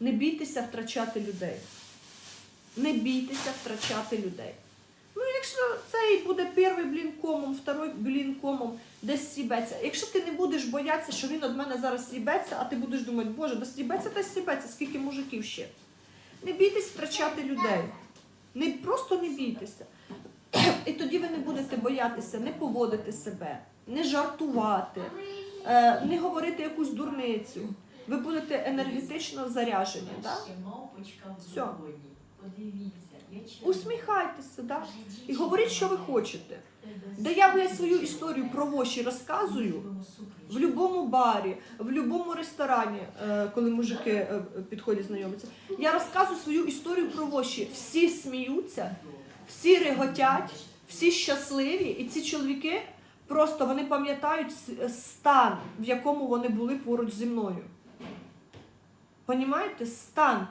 Не бійтеся втрачати людей. Не бійтеся втрачати людей. Ну, якщо цей буде перший блін комом, второй блін комом, десь сібеться. Якщо ти не будеш боятися, що він від мене зараз сібеться, а ти будеш думати, боже, да сібеться та сібеться, скільки мужиків ще. Не бійтесь втрачати людей. Не, просто не бійтеся. І тоді ви не будете боятися не поводити себе, не жартувати, е, не говорити якусь дурницю. Ви будете енергетично заряжені. Да? Ще мавпочка в Всьо. законі. Подивіться. Усміхайтеся, да? і говоріть, що ви хочете. Да я, блядь, свою історію про воші розказую в будь-якому барі, в будь-якому ресторані, е, коли мужики е, підходять знайомитися. Я розказую свою історію про воші. Всі сміються, всі реготять, всі щасливі, і ці чоловіки просто вони пам'ятають стан, в якому вони були поруч зі мною. Понімаєте? Стан.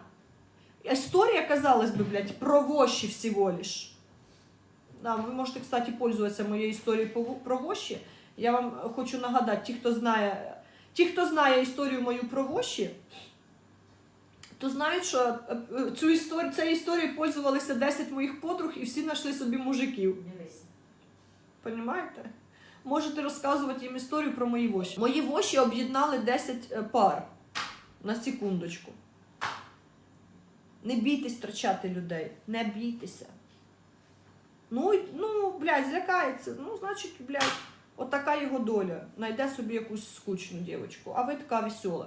Історія, казалось би, блядь, про воші всього лиш. Да, ви можете, кстати, пользуватися моєю історією про воші. Я вам хочу нагадати, ті, хто знає, ті, хто знає історію мою про воші, то знають, що е, е, цю історію, цією історією пользувалися 10 моїх подруг і всі знайшли собі мужиків. Понімаєте? Можете розказувати їм історію про мої воші. Мої воші об'єднали 10 е, пар. На секундочку. Не бійтесь втрачати людей. Не бійтеся. Ну, ну, блядь, злякається. Ну, значить, блядь, отака його доля. Найде собі якусь скучну дівочку, А ви така весела.